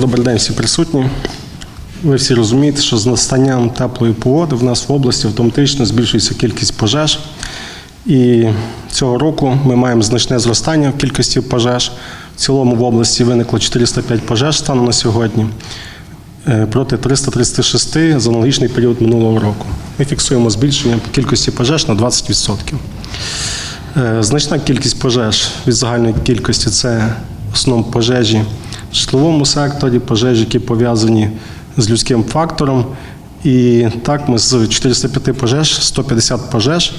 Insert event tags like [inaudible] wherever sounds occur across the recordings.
Добрий день всі присутні. Ви всі розумієте, що з настанням теплої погоди в нас в області автоматично збільшується кількість пожеж. І цього року ми маємо значне зростання в кількості пожеж. В цілому в області виникло 405 пожеж станом на сьогодні е, проти 336 за аналогічний період минулого року. Ми фіксуємо збільшення кількості пожеж на 20%. Е, Значна кількість пожеж від загальної кількості це в основному пожежі в житловому секторі, пожежі, які пов'язані з людським фактором. І так ми з 405 пожеж, 150 пожеж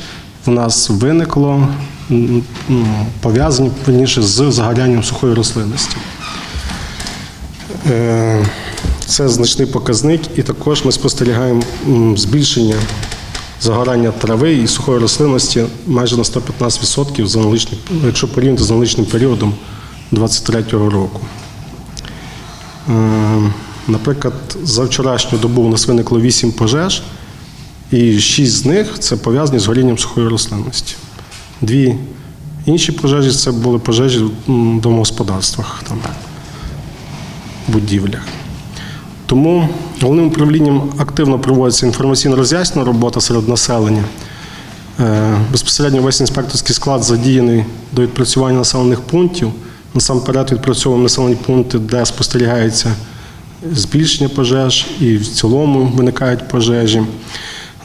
в нас виникло пов'язані верніше, з загорянням сухої рослинності. Е, Це значний показник, і також ми спостерігаємо збільшення загорання трави і сухої рослинності майже на 115% за якщо порівняти з аналогічним періодом 2023 року. Е, Наприклад, за вчорашню добу у нас виникло 8 пожеж, і 6 з них це пов'язані з горінням сухої рослинності. Дві інші пожежі це були пожежі в домогосподарствах, там, будівлях. Тому головним управлінням активно проводиться інформаційно роз'яснена робота серед населення. Е, Безпосередньо весь інспекторський склад задіяний до відпрацювання населених пунктів. Насамперед відпрацьовуємо населені пункти, де спостерігається збільшення пожеж і в цілому виникають пожежі.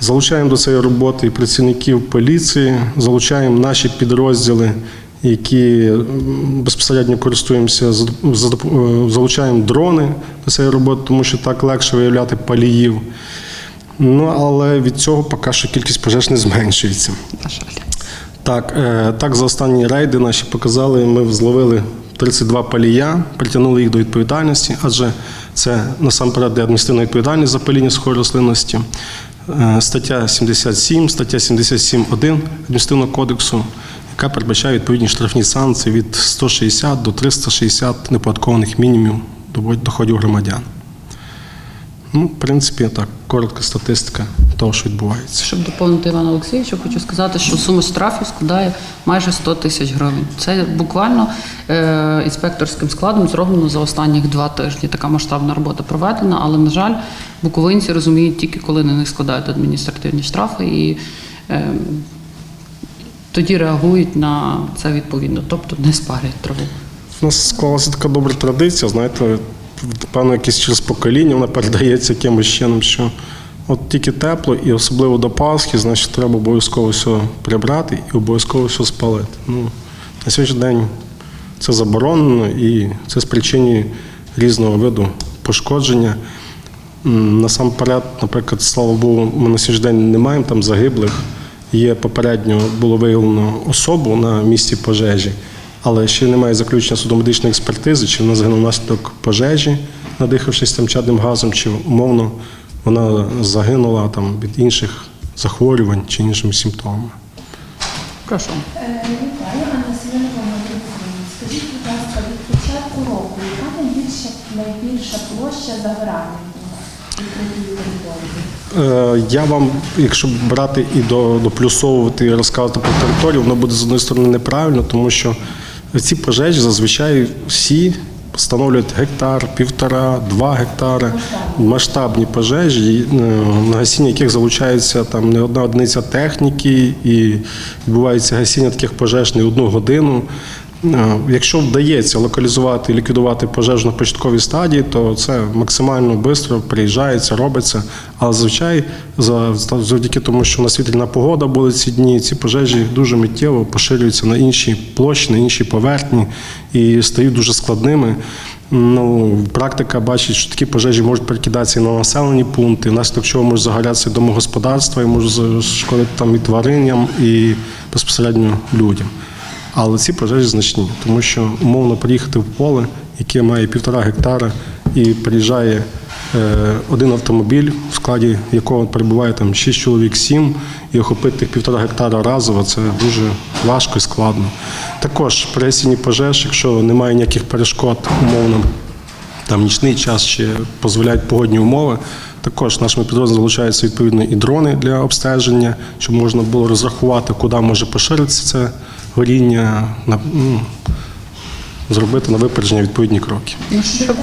Залучаємо до цієї роботи і працівників поліції, залучаємо наші підрозділи, які безпосередньо користуємося, е, залучаємо дрони до цієї роботи, тому що так легше виявляти паліїв. Ну, але від цього поки що кількість пожеж не зменшується. На жаль. Так, е, так, за останні рейди наші показали, ми зловили 32 палія, притягнули їх до відповідальності, адже це насамперед адміністративна відповідальність за паління сухої рослинності. Е, Стаття 77, стаття 77.1 адміністративного кодексу, яка передбачає відповідні штрафні санкції від 160 до 360 неподаткованих мінімумів доходів громадян. Ну, в принципі, так, коротка статистика того, що відбувається. Щоб доповнити Івана Олексійовича, хочу сказати, що сума штрафів складає майже 100 тисяч гривень. Це буквально е, інспекторським складом зроблено за останніх два тижні. Така масштабна робота проведена, але на жаль, буковинці розуміють тільки коли на них складають адміністративні штрафи і е, тоді реагують на це відповідно, тобто не спалять траву. У нас склалася така добра традиція, знаєте, певно, якесь через покоління вона передається якимось чином, що от тільки тепло, і особливо до Пасхи, значить, треба обов'язково все прибрати і обов'язково все спалити. Ну, на сьогоднішній день це заборонено і це спричинює різного виду пошкодження. Насамперед, наприклад, слава Богу, ми на сьогоднішній день не маємо там загиблих. Є попередньо було виявлено особу на місці пожежі, але ще немає заключення судомедичної експертизи, чи вона загинула внаслідок пожежі, надихавшись там чадним газом, чи умовно вона загинула там від інших захворювань чи іншими симптомами. Прошу. Е, Вітаю, Анна. Скажіть, будь ласка, від початку року, яка найбільша, найбільша площа загорання території? Е, Я вам, якщо брати і до, доплюсовувати і розказувати про територію, воно буде з однієї сторони неправильно, тому що ці пожежі зазвичай всі становлюють гектар, півтора, два гектари, масштабні пожежі, е, на гасіння яких залучається там не одна одиниця техніки, і відбувається гасіння таких пожеж не одну годину. Е, Якщо вдається локалізувати і ліквідувати пожежу на початковій стадії, то це максимально швидко приїжджається, робиться. Але зазвичай за- завдяки тому, що у нас вітряна погода були ці дні, ці пожежі дуже миттєво поширюються на інші площі, на інші поверхні і стають дуже складними. Ну, практика бачить, що такі пожежі можуть перекидатися і на населені пункти, внаслідок чого можуть загорятися домогосподарства і можуть зашкодити там і тваринам, і безпосередньо людям. Але ці пожежі значні, тому що умовно приїхати в поле, яке має півтора гектара, і приїжджає е, один автомобіль, в складі якого перебуває там 6 чоловік, 7, і охопити півтора гектара разово це дуже важко і складно. Також при гасінні пожеж, якщо немає ніяких перешкод, умовно там нічний час чи дозволяють погодні умови. Також нашими підрозділами залучаються відповідно і дрони для обстеження, щоб можна було розрахувати, куди може поширитися це горіння, на- ну, зробити на випередження відповідні кроки. Щоб,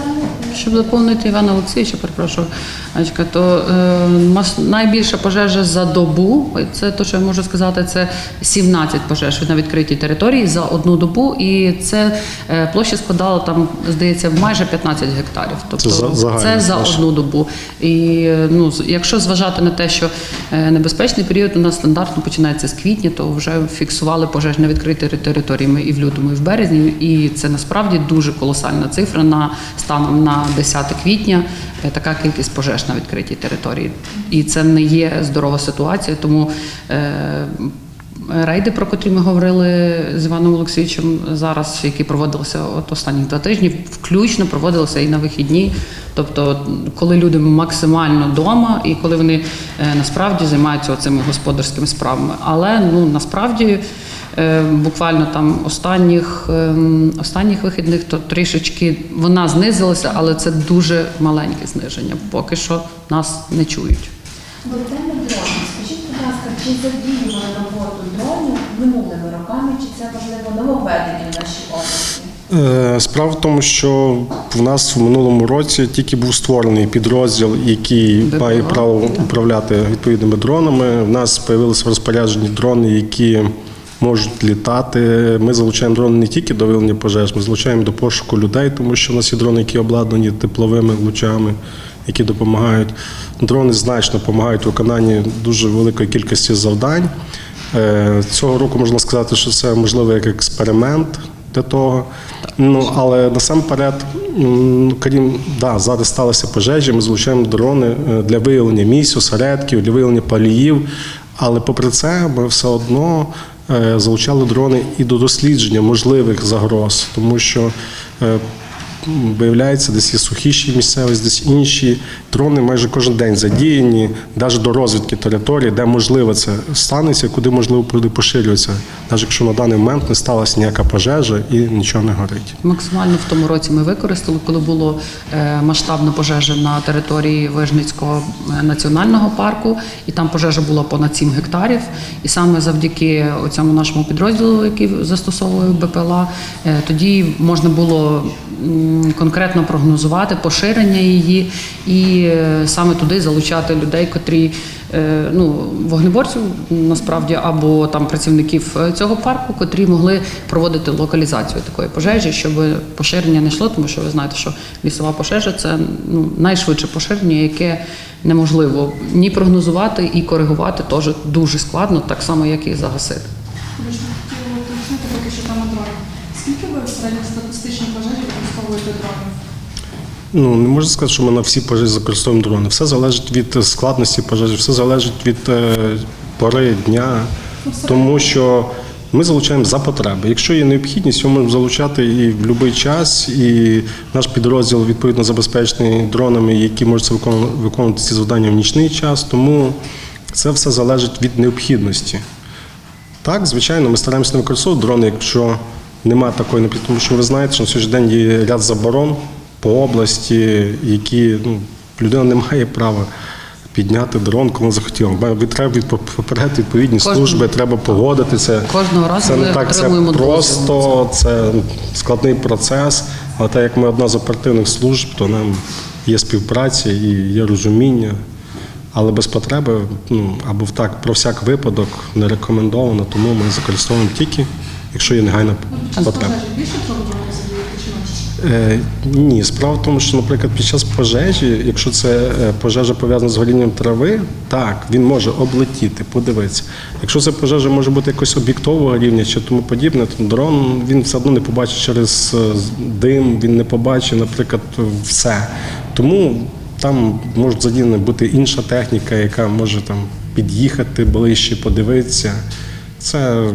щоб доповнити Івана Олексійовича, перепрошую, Анечка, то е, найбільша пожежа за добу, це те, що я можу сказати, це 17 пожеж на відкритій території за одну добу, і це е, площа складала там, здається, майже 15 гектарів. Тобто Це за- загальна це за одну добу. І ну, якщо зважати на те, що е, небезпечний період у нас стандартно починається з квітня, то вже фіксували пожеж на відкритій території ми і в лютому, і в березні. І це насправді дуже колосальна цифра на станом на 10 квітня. е, Така кількість пожеж на відкритій території. І це не є здорова ситуація, тому. Е, Рейди, про котрі ми говорили з Іваном Олексійовичем зараз, які проводилися от останні два тижні, включно проводилися і на вихідні. Тобто, коли люди максимально вдома і коли вони е, насправді займаються цими господарськими справами. Але ну насправді буквально там останніх, ем, останніх вихідних то трішечки вона знизилася, але це дуже маленьке зниження. Поки що нас не чують. Бо теми дронів. Скажіть, будь ласка, чи задіювали роботу дронів минулими роками, чи це можливо нововведення в нашій області? Е, Справа в тому, що в нас в минулому році тільки був створений підрозділ, який БПЛА, має право управляти відповідними дронами. У нас з'явилися в розпорядженні дрони, які можуть літати. Ми залучаємо дрони не тільки до виявлення пожеж, ми залучаємо до пошуку людей, тому що в нас є дрони, які обладнані тепловими лучами, які допомагають. Дрони значно допомагають у виконанні дуже великої кількості завдань. Е, Цього року можна сказати, що це можливо як експеримент для того. Ну але насамперед, крім да, зараз сталися пожежі. Ми залучаємо дрони е, для виявлення місць, осередків, для виявлення паліїв. Але попри це, ми все одно залучали дрони і до дослідження можливих загроз, тому що. Виявляється, десь є сухіші місцевості, десь інші. Дрони майже кожен день задіяні, навіть до розвідки території, де можливо це станеться, куди можливо буде поширюватися, навіть якщо на даний момент не сталася ніяка пожежа і нічого не горить. Максимально в тому році ми використали, коли було е, масштабна пожежа на території Вижницького е, національного парку, і там пожежа була понад 7 гектарів. І саме завдяки цьому нашому підрозділу, який застосовує БПЛА, е, тоді можна було конкретно прогнозувати поширення її і е, саме туди залучати людей, котрі е, ну, вогнеборців насправді або там працівників е, цього парку, котрі могли проводити локалізацію такої пожежі, щоб поширення не йшло, тому що ви знаєте, що лісова пожежа це ну, найшвидше поширення, яке неможливо ні прогнозувати, і коригувати теж дуже складно, так само як і загасити. Вибачте, хотіла уточнити поки що там дрони. Скільки ви в середньостатистичній пожежі дронів? Ну не можна сказати, що ми на всі пожежі використовуємо дрони. Все залежить від складності пожежі, все залежить від е, пори дня, тому що ми залучаємо за потреби. Якщо є необхідність, ми можемо залучати і в будь-який час, і наш підрозділ відповідно забезпечений дронами, які можуть виконувати ці завдання в нічний час. Тому це все залежить від необхідності. Так, звичайно, ми стараємося не використовувати дрони, якщо немає такої необхідності. Тому що ви знаєте, що на сьогоднішній день є ряд заборон по області, які ну, людина не має права підняти дрон, коли захотіла. Треба попередити відповідні Кожного- служби, треба погодити це. Кожного разу це не так, це просто, це складний процес. Але так як ми одна з оперативних служб, то нам є співпраця і є розуміння. Але без потреби, ну або так про всяк випадок не рекомендовано, тому ми використовуємо тільки, якщо є негайна потреба. Е, ні, справа в тому, що, наприклад, під час пожежі, якщо це е, пожежа пов'язана з горінням трави, так, він може облетіти, подивитися. Якщо це пожежа може бути якось об'єктового рівня чи тому подібне, то дрон він все одно не побачить через е, дим, він не побачить, наприклад, все. Тому там може задіяна бути інша техніка, яка може там під'їхати ближче, подивитися. Це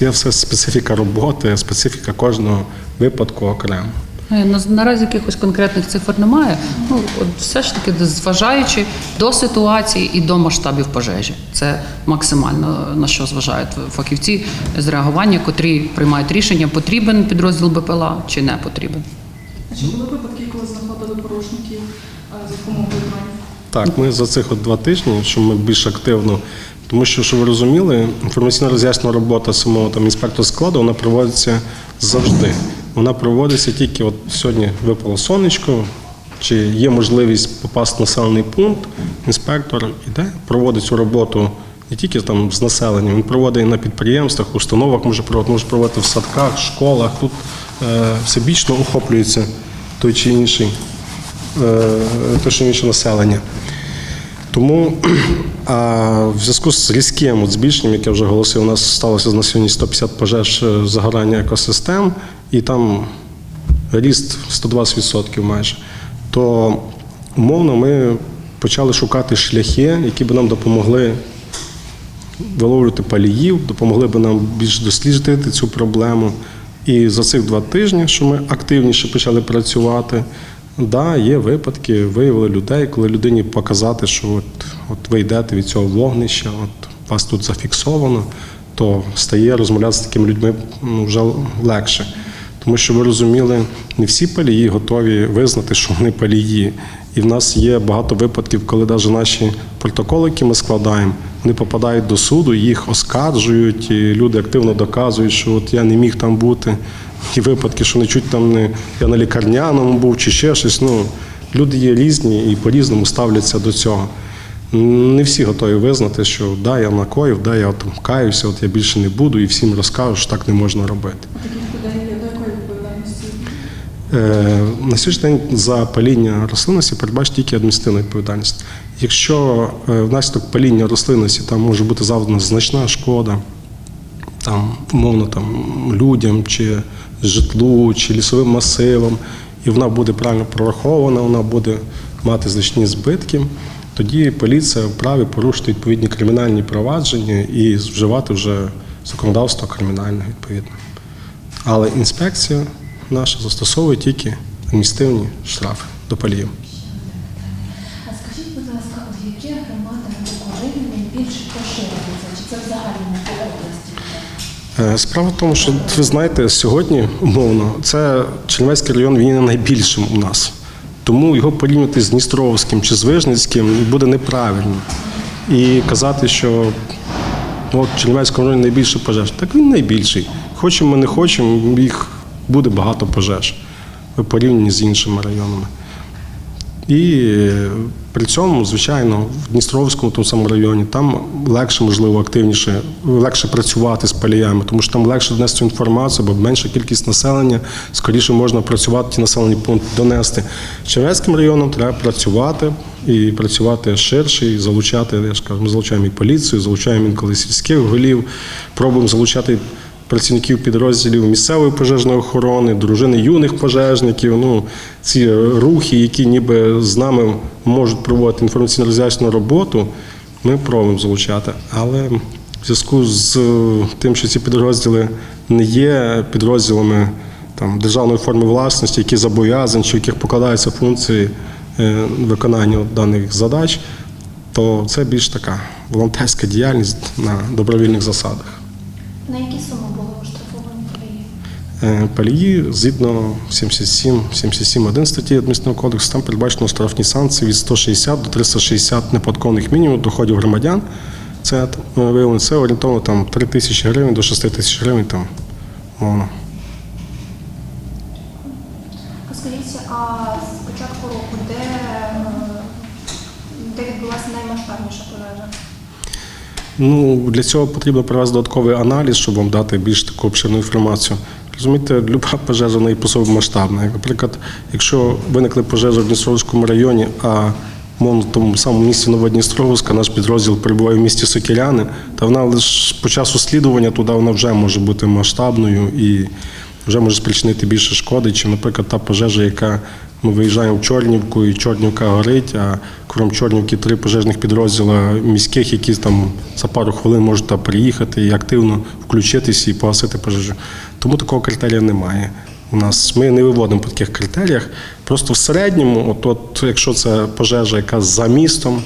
Є все специфіка роботи, специфіка кожного випадку окремо. На- Наразі якихось конкретних цифр немає. Ну от все ж таки, зважаючи до ситуації і до масштабів пожежі, це максимально на що зважають фахівці з реагування, котрі приймають рішення, потрібен підрозділ БПЛА чи не потрібен. А чи були випадки, коли знаходили порушників е, за допомогою? Так, ми за цих от два тижні, що ми більш активно Тому що, щоб ви розуміли, інформаційно роз'яснена робота самого там інспектора складу вона проводиться завжди. Вона проводиться тільки от сьогодні випало сонечко, чи є можливість попасти в населений пункт, інспектор іде, проводить цю роботу не тільки там з населенням, він проводить на підприємствах, установах може проводити, може проводити в садках, школах. Тут е, всебічно охоплюється той чи інший, е, те, що інше населення. Тому [clears throat] а в зв'язку з різким от збільшенням, яке вже оголосив, у нас сталося на сьогодні 150 пожеж е, загорання екосистем, і там ріст 120% майже, то умовно ми почали шукати шляхи, які б нам допомогли виловлювати паліїв, допомогли б нам більш досліджувати цю проблему. І за цих два тижні, що ми активніше почали працювати, да, є випадки, виявили людей, коли людині показати, що от, от ви йдете від цього вогнища, от вас тут зафіксовано, то стає розмовляти з такими людьми ну, вже легше. Тому що ви розуміли, не всі палії готові визнати, що вони палії. І в нас є багато випадків, коли навіть наші протоколи, які ми складаємо, вони попадають до суду, їх оскаржують, і люди активно доказують, що от я не міг там бути. І випадки, що не чуть там не я на лікарняному був чи ще щось. Ну, люди є різні і по-різному ставляться до цього. Не всі готові визнати, що да, я накоїв, да, я там каюся, от я більше не буду, і всім розкажу, що так не можна робити. Е, На сьогоднішній день за паління рослинності передбачить тільки адміністративна відповідальність. Якщо е, внаслідок паління рослинності там може бути завдана значна шкода, там, умовно там, людям, чи житлу, чи лісовим масивам, і вона буде правильно прорахована, вона буде мати значні збитки, тоді поліція вправі порушити відповідні кримінальні провадження і вживати вже законодавство кримінальне відповідно. Але інспекція наша застосовує тільки адміністративні штрафи до паліїв. А скажіть, будь ласка, от в яких громадах Буковини найбільше поширюється? Чи це взагалі не по області? Е, Справа в тому, що ви знаєте, сьогодні умовно це Чернівецький район він є найбільшим у нас. Тому його порівняти з Дністровським чи з Вижницьким буде неправильно. І казати, що ну, Чернівецькому районі найбільше пожеж. Так він найбільший. Хочемо, ми не хочемо, їх буде багато пожеж в порівнянні з іншими районами. І е, при цьому, звичайно, в Дністровському тому самому районі там легше, можливо, активніше, легше працювати з паліями, тому що там легше донести інформацію, бо менша кількість населення, скоріше можна працювати ті населені пункти донести. Чернецьким районом треба працювати і працювати ширше, і залучати, я ж кажу, ми залучаємо і поліцію, залучаємо інколи сільських голів, пробуємо залучати працівників підрозділів місцевої пожежної охорони, дружини юних пожежників. Ну, ці рухи, які ніби з нами можуть проводити інформаційно роз'яснену роботу, ми пробуємо залучати. Але в зв'язку з тим, що ці підрозділи не є підрозділами там, державної форми власності, які зобов'язані, чи яких покладаються функції е, виконання даних задач, то це більш така волонтерська діяльність на добровільних засадах. На які суми були оштрафовані палії? Е, Палії згідно 77, 77.1 статті адміністративного кодексу, там передбачено штрафні санкції від 160 до 360 неподаткових мінімумів доходів громадян. Це е, виявлено це орієнтовно там 3 тисячі гривень до 6 тисяч гривень там мовно. Скажіть, а з початку року, де, е, де відбулася наймасштабніша пожежа? Ну, для цього потрібно провести додатковий аналіз, щоб вам дати більш таку обширну інформацію. Розумієте, люба [laughs] пожежа в неї по собі масштабна. Наприклад, якщо виникли пожежі в Дністровському районі, а мовно в тому самому місті Новодністровська, наш підрозділ перебуває в місті Сокіряни, то вона лише по часу слідування туди вона вже може бути масштабною і вже може спричинити більше шкоди, чим, наприклад, та пожежа, яка ми виїжджаємо в Чорнівку, і Чорнівка горить, а крім Чорнівки три пожежних підрозділа міських, які там за пару хвилин можуть приїхати і активно включитися і погасити пожежу. Тому такого критерія немає. У нас ми не виводимо по таких критеріях. Просто в середньому, от, от якщо це пожежа, яка за містом,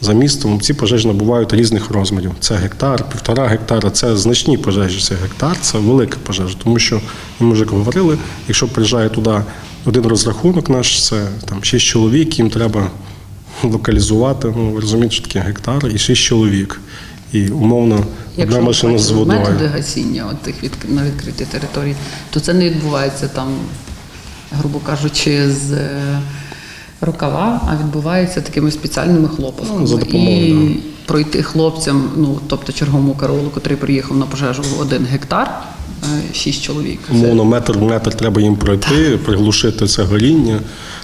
за містом ці пожежі набувають різних розмірів. Це гектар, півтора гектара, це значні пожежі. Це гектар, це велика пожежа. Тому що ми вже говорили, якщо приїжджає туди один розрахунок наш, це там шість чоловік, їм треба локалізувати. Ну, ви розумієте, що таке гектар і шість чоловік. І умовно одна Якщо машина з бачимо методи гасіння от тих від, на відкритій території, то це не відбувається там, грубо кажучи, з е, рукава, а відбувається такими спеціальними хлопосками. Ну, за допомогою, І пройти хлопцям, ну тобто черговому караулу, котрий приїхав на пожежу в один гектар, шість чоловік. Це- Умовно, метр в метр треба їм пройти, приглушити це горіння.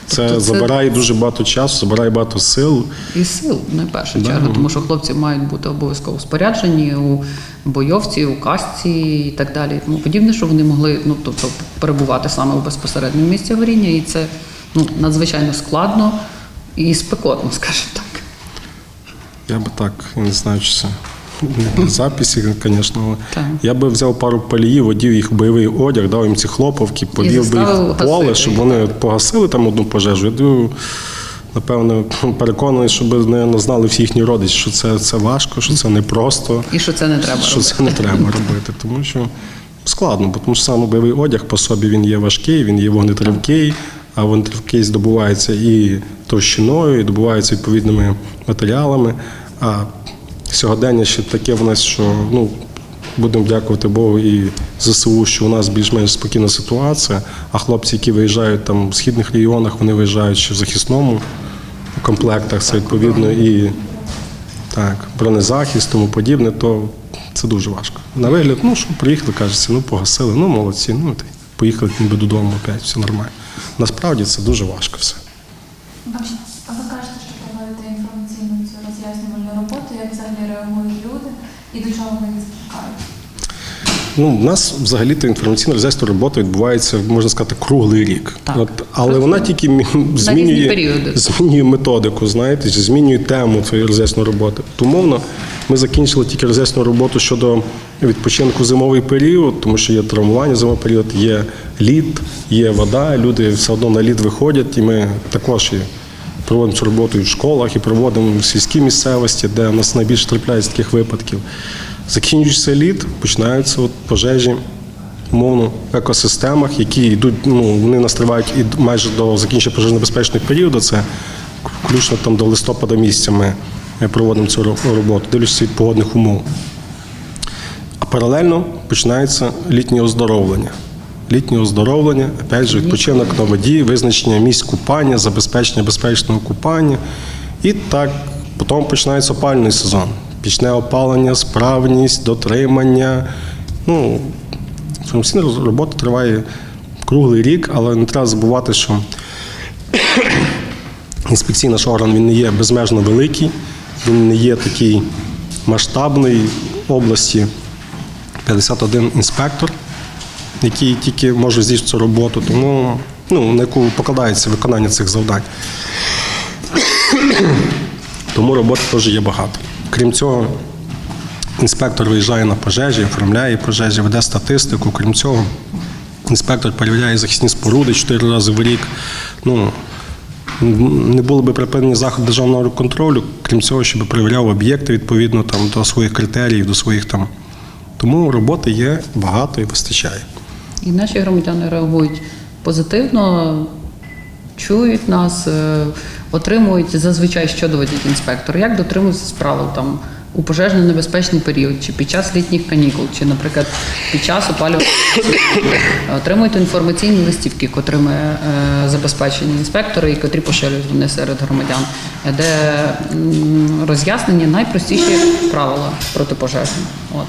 Це Тобто це- забирає дуже багато часу, забирає багато сил. І сил, не в першу Да. чергу, тому що хлопці мають бути обов'язково споряджені у бойовці, у касці і так далі, і тому подібне, щоб вони могли ну, тобто, перебувати саме у безпосередньому місці горіння, і це ну, надзвичайно складно і спекотно, скажімо так. Я би так, не знаю, чи це [laughs] записі, звісно, я би взяв пару паліїв, одів їх в бойовий одяг, дав їм ці хлоповки, повів би їх в поле, щоб вони погасили там одну пожежу. Я думаю, напевно, переконаний, щоб не знали всі їхні родичі, що це, це важко, що це непросто. І що це не треба що робити. це не треба робити, тому що складно, бо тому що саме бойовий одяг по собі він є важкий, він є вогнетривкий, а вогнетривкий здобувається і товщиною, і добувається відповідними матеріалами. А сьогодення ще таке в нас, що ну. Будемо дякувати Богу і ЗСУ, що у нас більш-менш спокійна ситуація. А хлопці, які виїжджають там в східних регіонах, вони виїжджають ще в захисному комплектах. Це відповідно і так, бронезахист, тому подібне, то це дуже важко. На вигляд, ну що приїхали, кажеться, ну погасили, ну молодці, ну поїхали ніби додому опять, все нормально. Насправді це дуже важко все. А ви кажете, що проводите інформаційну цю роз'яснювальну роботу, як взагалі реагують люди і до чого вони закликають? Ну, у нас взагалі-то інформаційна роз'яснювальна робота відбувається, можна сказати, круглий рік. Так. От, але вона тільки змінює, змінює методику, знаєте, змінює тему цієї роз'яснювальної роботи. Умовно, ми закінчили тільки роз'яснювальну роботу щодо відпочинку зимовий період, тому що є травмування в зимовий період, є лід, є вода, люди все одно на лід виходять, і ми також і проводимо цю роботу і в школах, і проводимо в сільській місцевості, де у нас найбільше трапляється таких випадків. Закінчується лід, починаються от пожежі в екосистемах, які йдуть, ну вони нас тривають і майже до закінчення пожежно-безпечних періодів. Це включно там до листопада місяця ми проводимо цю роботу, дивлячись від погодних умов. А паралельно починається літнє оздоровлення. Літнє оздоровлення, опять же, відпочинок на воді, визначення місць купання, забезпечення безпечного купання. І так, потім починається опальний сезон. Пічне опалення, справність, дотримання. Ну, роз- робота триває круглий рік, але не треба забувати, що [coughs] інспекційний наш орган він не є безмежно великий, він не є такий масштабний в області 51 інспектор, який тільки може здійснити цю роботу, тому ну, на яку покладається виконання цих завдань. [coughs] Тому роботи теж є багато. Крім цього, інспектор виїжджає на пожежі, оформляє пожежі, веде статистику. Крім цього, інспектор перевіряє захисні споруди чотири рази в рік. Ну, не було би припинені заходи державного контролю, крім цього, щоб перевіряв об'єкти відповідно там, до своїх критеріїв, до своїх там. Тому роботи є багато і вистачає. І наші громадяни реагують позитивно, чують нас, е, отримують зазвичай, що доводять інспектор, як дотримуватися правил там у пожежно-небезпечний період, чи під час літніх канікул, чи, наприклад, під час сезону. отримують інформаційні листівки, котрими е, забезпечені інспектори і котрі поширюють вони серед громадян, де роз'яснені найпростіші правила протипожежні. От.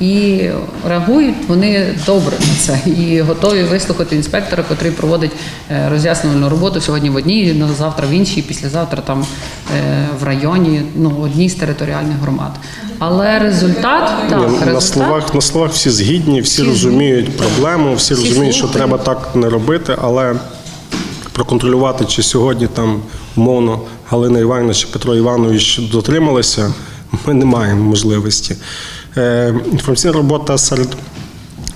І реагують вони добре на це і готові вислухати інспектора, який проводить е, роз'яснювальну роботу сьогодні в одній, на завтра в іншій, післязавтра там е, в районі, ну одній з територіальних громад. Але результат так, на результат словах на словах всі згідні, всі, розуміють проблему, всі, Всі розуміють, що треба так не робити, але проконтролювати, чи сьогодні там умовно Галина Іванівна чи Петро Іванович дотрималися, ми не маємо можливості. Е, інформаційна робота серед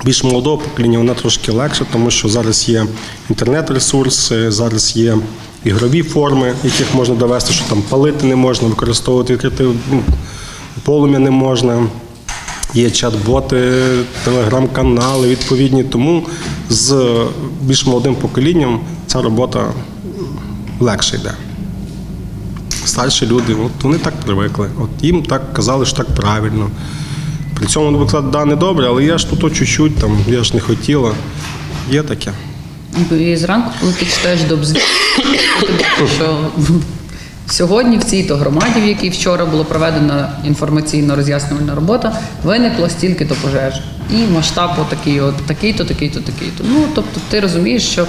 більш молодого покоління вона трошки легша, тому що зараз є інтернет-ресурси, зараз є ігрові форми, яких можна довести, що там палити не можна, використовувати відкрите ну, полум'я не можна. Є чат-боти, телеграм-канали відповідні. Тому з більш молодим поколінням ця робота легше йде. старші люди, от вони так привикли. От їм так казали, що так правильно. При цьому вони казали, да, не добре, але я ж тут чуть-чуть, там, я ж не хотіла. Є таке. І зранку, коли ти читаєш добзвіт, [coughs] ти бачиш, що сьогодні в цій то громаді, в якій вчора була проведена інформаційно-роз'яснювальна робота, виникло стільки-то пожеж. І масштаб отакий, от такий-то, такий-то, такий-то. Ну, тобто ти розумієш, що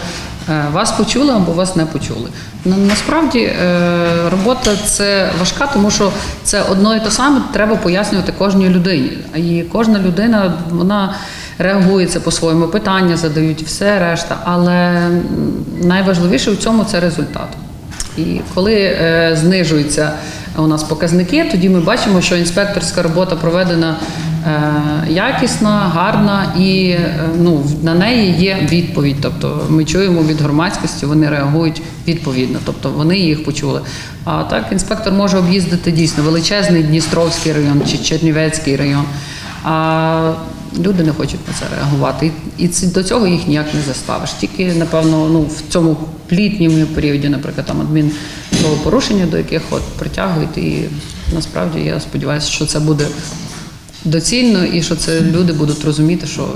е, вас почули або вас не почули. На, насправді е, робота це важка, тому що це одно і те саме треба пояснювати кожній людині. І кожна людина, вона реагується по-своєму, питання задають, все решта. Але найважливіше в цьому це результат. І коли е, знижуються у нас показники, тоді ми бачимо, що інспекторська робота проведена е, якісна, гарна, і е, ну, на неї є відповідь. Тобто ми чуємо від громадськості, вони реагують відповідно, тобто вони їх почули. А так інспектор може об'їздити дійсно величезний Дністровський район чи Чернівецький район. А люди не хочуть на це реагувати. І, до цього їх ніяк не заставиш. Тільки, напевно, ну, в цьому літньому періоді, наприклад, там адмінправопорушення, до яких от притягують. І насправді я сподіваюся, що це буде доцільно і що це люди будуть розуміти, що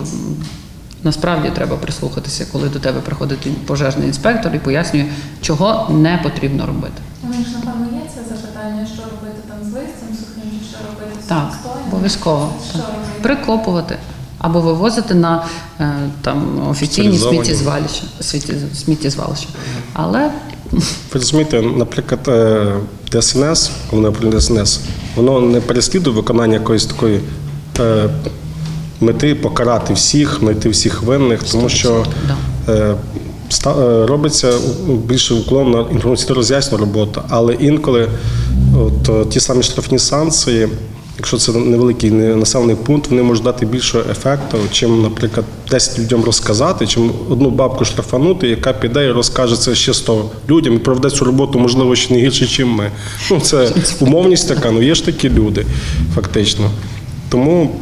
насправді треба прислухатися, коли до тебе приходить пожежний інспектор і пояснює, чого не потрібно робити. У ж, напевно, є це запитання, що робити там з листям сухим, що робити з Так? Обов'язково. Так. Прикопувати або вивозити на е, там офіційні сміттєзвалища, сміттєзвалища. Але Ви розумієте, наприклад, е, ДСНС, головне управління ДСНС, воно не переслідує виконання якоїсь такої е, мети покарати всіх, знайти всіх винних, тому що е, ста- е, робиться більше уклон на інформаційно роз'ясну роботу, але інколи от, ті самі штрафні санкції, якщо це невеликий населений пункт, вони можуть дати більше ефекту, чим, наприклад, 10 людям розказати, чим одну бабку штрафанути, яка піде і розкаже це ще 100 людям і проведе цю роботу, можливо, ще не гірше, ніж ми. Ну, це умовність така, ну є ж такі люди, фактично. Тому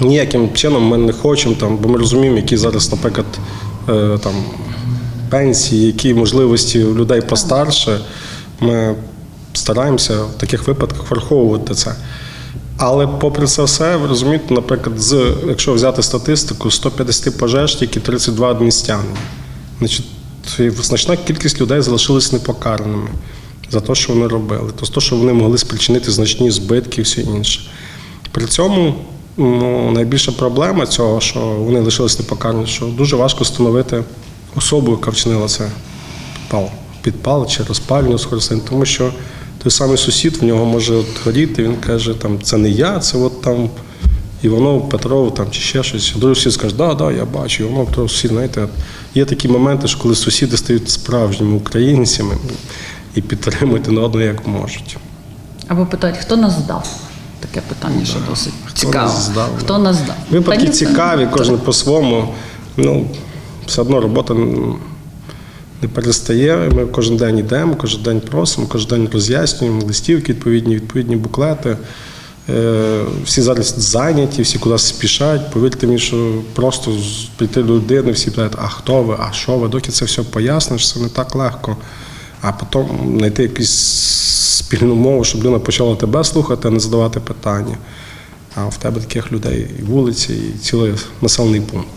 ніяким чином ми не хочемо, там, бо ми розуміємо, які зараз, наприклад, е, там, пенсії, які можливості у людей постарше. Ми стараємося в таких випадках враховувати це. Але попри це все, ви розумієте, наприклад, з, якщо взяти статистику, 150 пожеж, тільки 32 адмінстягнення. Значить, значна кількість людей залишились непокараними за те, що вони робили, то те, що вони могли спричинити значні збитки і все інше. При цьому ну, найбільша проблема цього, що вони лишились непокарані, що дуже важко встановити особу, яка вчинила це підпал, підпал чи розпалювання скоростин, тому що той самий сусід в нього може от горіти, він каже, там, це не я, це от там Іванов, Петров там, чи ще щось. Другий сусід скаже, да, да, я бачу, Іванов, Петров, сусід, знаєте, є такі моменти, що коли сусіди стають справжніми українцями і підтримують один одного як можуть. або питають, хто нас здав? Таке питання, що досить цікаво. нас здав, Хто да. нас здав? Випадки Та цікаві, кожен по-своєму. Ну, все одно робота не перестає. Ми кожен день йдемо, кожен день просимо, кожен день роз'яснюємо, листівки відповідні, відповідні буклети. Е, Всі зараз зайняті, всі кудись спішають. Повірте мені, що просто прийти до людини, всі питають, а хто ви, а що ви, доки це все поясниш, це не так легко. А потім знайти якусь спільну мову, щоб людина почала тебе слухати, а не задавати питання. А в тебе таких людей і вулиці, і цілий населений пункт.